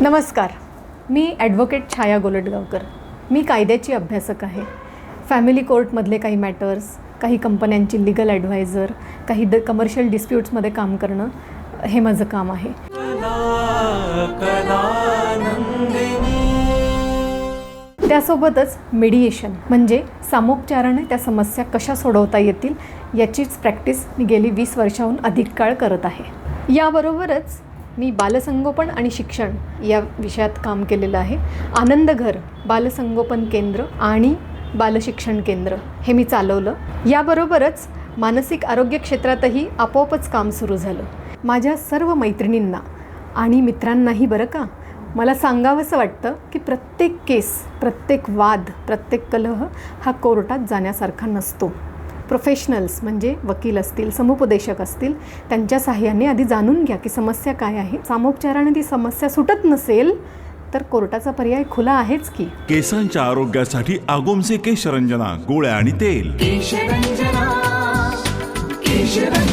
नमस्कार. मी ॲडव्होकेट छाया गोलटगावकर. मी कायद्याची अभ्यासक आहे. फॅमिली कोर्टमधले काही मॅटर्स काही कंपन्यांची लिगल ॲडवायझर काही ड कमर्शियल डिस्प्यूट्समध्ये काम करणं हे माझं काम आहे. त्यासोबतच मेडिएशन म्हणजे सामोपचाराने त्या समस्या कशा सोडवता येतील याचीच प्रॅक्टिस मी गेली वीस वर्षाहून अधिक काळ करत आहे. याबरोबरच मी बालसंगोपन आणि शिक्षण या विषयात काम केलेलं आहे. आनंदघर बालसंगोपन केंद्र आणि बालशिक्षण केंद्र हे मी चालवलं. याबरोबरच मानसिक आरोग्य क्षेत्रातही आपोआपच काम सुरू झालं. माझ्या सर्व मैत्रिणींना आणि मित्रांनाही बरं का मला सांगावंसं वाटतं की प्रत्येक केस प्रत्येक वाद प्रत्येक कलह हा कोर्टात जाण्यासारखा नसतो. प्रोफेशनल्स म्हणजे वकील असतील समुपदेशक असतील त्यांच्या सहाय्याने आधी जाणून घ्या की समस्या काय आहे. सामोपचाराने ती समस्या सुटत नसेल तर कोर्टाचा पर्याय खुला आहेच की? केसांच्या आरोग्यासाठी आगोमसे केशरंजना गोळ्या आणि तेल. केशरंजना, केशरंजना।